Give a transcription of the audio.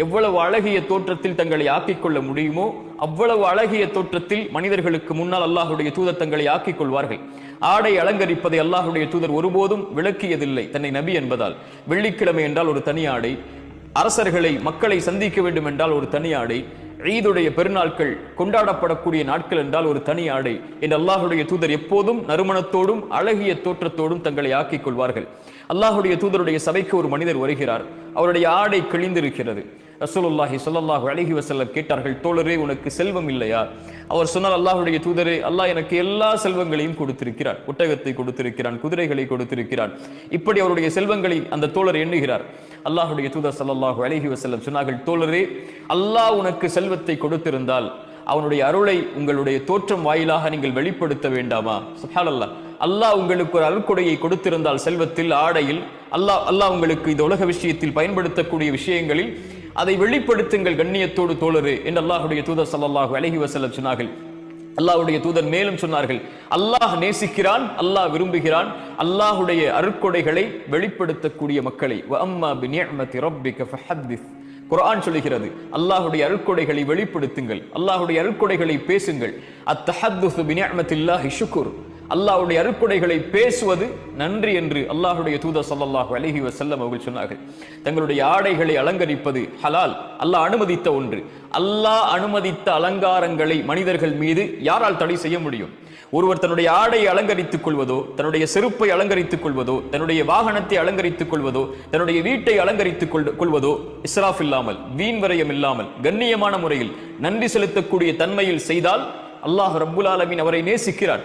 எவ்வளவு அழகிய தோற்றத்தில் தங்களை ஆக்கிக் கொள்ள முடியுமோ அவ்வளவு அழகிய தோற்றத்தில் மனிதர்களுக்கு முன்னால் அல்லாஹுடைய தூதர் தங்களை ஆக்கிக் கொள்வார்கள் ஆடை அலங்கரிப்பதை அல்லாஹுடைய தூதர் ஒருபோதும் விளக்கியதில்லை தன்னை நபி என்பதால். வெள்ளிக்கிழமை என்றால் ஒரு தனி ஆடை அரசர்களை மக்களை சந்திக்க வேண்டும் என்றால் ஒரு தனி ஆடை ஈதுடைய பெருநாட்கள் கொண்டாடப்படக்கூடிய நாட்கள் என்றால் ஒரு தனி ஆடை என்று அல்லாஹுடைய தூதர் எப்போதும் நறுமணத்தோடும் அழகிய தோற்றத்தோடும் தங்களை ஆக்கிக் கொள்வார்கள் அல்லாஹுடைய தூதருடைய சபைக்கு ஒரு மனிதர் வருகிறார். அவருடைய ஆடை கிழிந்திருக்கிறது. ரசூலுல்லாஹி சொல்லல்லாஹு அழகி வசல்லம் கேட்டார்கள் தோழரே உனக்கு செல்வம் இல்லையா? அவர் சொன்னால் அல்லாஹுடைய தூதரே அல்லாஹ் எனக்கு எல்லா செல்வங்களையும் கொடுத்திருக்கிறார் ஒட்டகத்தை கொடுத்திருக்கிறான் குதிரைகளை கொடுத்திருக்கிறான். இப்படி அவருடைய செல்வங்களை அந்த தோழர் எண்ணுகிறார். அல்லாஹுடைய தூதர் சல்லாஹு அழகி வசல்லம் சொன்னார்கள் தோழரே அல்லாஹ் உனக்கு செல்வத்தை கொடுத்திருந்தால் அவனுடைய அருளை உங்களுடைய தோற்றம் வாயிலாக நீங்கள் வெளிப்படுத்த வேண்டாமா? சுப்ஹானல்லாஹ். அல்லாஹ் உங்களுக்கு ஒரு அருள்கொடையை கொடுத்திருந்தால் செல்வத்தில் ஆடையில் அல்லாஹ் அல்லாஹ் உங்களுக்கு இந்த உலக விஷயத்தில் பயன்படுத்தக்கூடிய விஷயங்களில் அதை வெளிப்படுத்துங்கள் கண்ணியத்தோடு தோழரு என்று அல்லாஹுடைய தூதர் ஸல்லல்லாஹு அழகி வஸல்லம் சொன்னார்கள். அல்லாஹ்வுடைய தூதர் மேலும் சொன்னார்கள் அல்லாஹ் நேசிக்கிறான் அல்லாஹ் விரும்புகிறான் அல்லாஹுடைய அருட்கொடைகளை வெளிப்படுத்தக்கூடிய மக்களை. குரான் அம்மா பிநிஅமதி ரப்பிக சொல்லுகிறது அல்லாஹ்வுடைய அருட்கொடைகளை வெளிப்படுத்துங்கள் அல்லாஹுடைய அருட்கொடைகளை பேசுங்கள். அத்தஹத்துஸு பிநிஅமத்தில்லாஹி ஷுக்ர். அல்லாஹுடைய அருட்கொடைகளை பேசுவது நன்றி என்று அல்லாஹுடைய தூத சல்லாஹு அலஹி வசல்லம் அவர்கள் சொன்னார்கள். தங்களுடைய ஆடைகளை அலங்கரிப்பது ஹலால் அல்லாஹ் அனுமதித்த ஒன்று. அல்லாஹ் அனுமதித்த அலங்காரங்களை மனிதர்கள் மீது யாரால் தடை செய்ய முடியும்? ஒருவர் தன்னுடைய ஆடையை அலங்கரித்துக் கொள்வதோ தன்னுடைய செருப்பை அலங்கரித்துக் கொள்வதோ தன்னுடைய வாகனத்தை அலங்கரித்துக் கொள்வதோ தன்னுடைய வீட்டை அலங்கரித்துக் கொள்- கொள்வதோ இஸ்ராஃப் இல்லாமல் வீண் வரையம் இல்லாமல் கண்ணியமான முறையில் நன்றி செலுத்தக்கூடிய தன்மையில் செய்தால் அல்லாஹ் ரப்புல் ஆலமின் அவரை நேசிக்கிறார்.